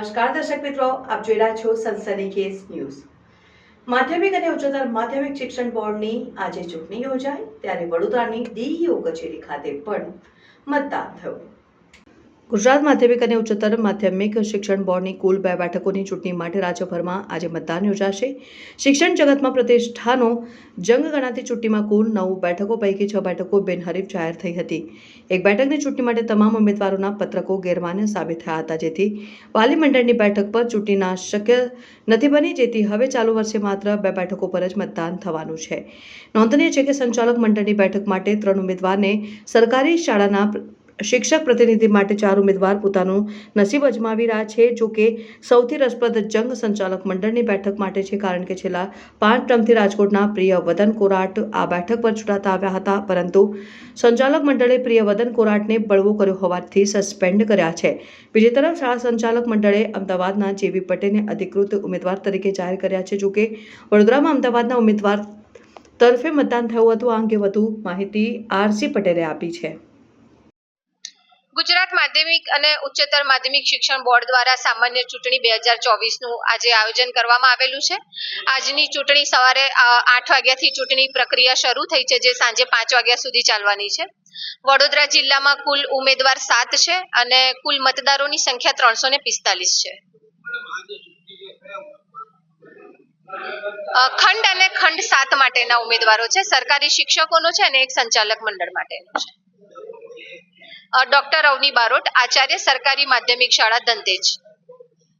નમસ્કાર, દર્શક મિત્રો, આપ જોઈ રહ્યા છો સનસની કેસ ન્યૂઝ. માધ્યમિક અને ઉચ્ચતર માધ્યમિક શિક્ષણ બોર્ડની આજે ચૂંટણી યોજાઈ, ત્યારે વડોદરાની ડીઈઓ કચેરી ખાતે પણ મતદાન થયું. ગુજરાત માધ્યમિક અને ઉચ્ચતર માધ્યમિક શિક્ષણ બોર્ડની કુલ બે બેઠકોની ચૂંટણી માટે રાજ્યભરમાં આજે મતદાન યોજાશે. શિક્ષણ જગતમાં પ્રતિષ્ઠાનો જંગ ગણાતી ચૂંટણીમાં કુલ નવ બેઠકો પૈકી છ બેઠકો બિનહરીફ જાહેર થઈ હતી. એક બેઠકની ચૂંટણી માટે તમામ ઉમેદવારોના પત્રકો ગેરમાન્ય સાબિત થયા હતા, જેથી વાલી મંડળની બેઠક પર ચૂંટણીના શક્ય નથી બની, જેથી હવે ચાલુ વર્ષે માત્ર બે બેઠકો પર જ મતદાન થવાનું છે. નોંધનીય છે કે સંચાલક મંડળની બેઠક માટે ત્રણ ઉમેદવારને સરકારી શાળાના શિક્ષક પ્રતિનિધિ માટે ચાર ઉમેદવાર પોતાનું નસીબ અજમાવી રહ્યા છે, જો કે સૌથી રસપ્રદ જંગ સંચાલક મંડળની બેઠક માટે છે, કારણ કે છેલ્લા પાંચ ટર્મથી રાજકોટના પ્રિય વદન કોરાટ આ બેઠક પર ચૂંટાતા આવ્યા હતા, પરંતુ સંચાલક મંડળે પ્રિય વદન કોરાટને બળવો કર્યો હોવાથી સસ્પેન્ડ કર્યા છે. બીજી તરફ શાળા સંચાલક મંડળે અમદાવાદના જેવી પટેલને અધિકૃત ઉમેદવાર તરીકે જાહેર કર્યા છે, જો કે વડોદરામાં અમદાવાદના ઉમેદવાર તરફે મતદાન થયું હતું, આ અંગે વધુ માહિતી આરસી પટેલે આપી છે. ગુજરાત માધ્યમિક અને ઉચ્ચતર માધ્યમિક શિક્ષણ બોર્ડ દ્વારા સામાન્ય ચૂંટણી બે હજાર ચોવીસનું આજે આયોજન કરવામાં આવેલું છે. આજની ચૂંટણી સવારે આઠ વાગ્યાથી ચૂંટણી પ્રક્રિયા શરૂ થઈ છે, જે સાંજે પાંચ વાગ્યા સુધી ચાલવાની છે. વડોદરા જિલ્લામાં કુલ ઉમેદવાર સાત છે અને કુલ મતદારોની સંખ્યા ત્રણસો ને પિસ્તાલીસ છે. ખંડ અને ખંડ સાત માટેના ઉમેદવારો છે. સરકારી શિક્ષકોનો છે અને એક સંચાલક મંડળ માટેનો છે. ડોક્ટર અવની બારોટ આચાર્ય સરકારી માધ્યમિક શાળા દંતેજ.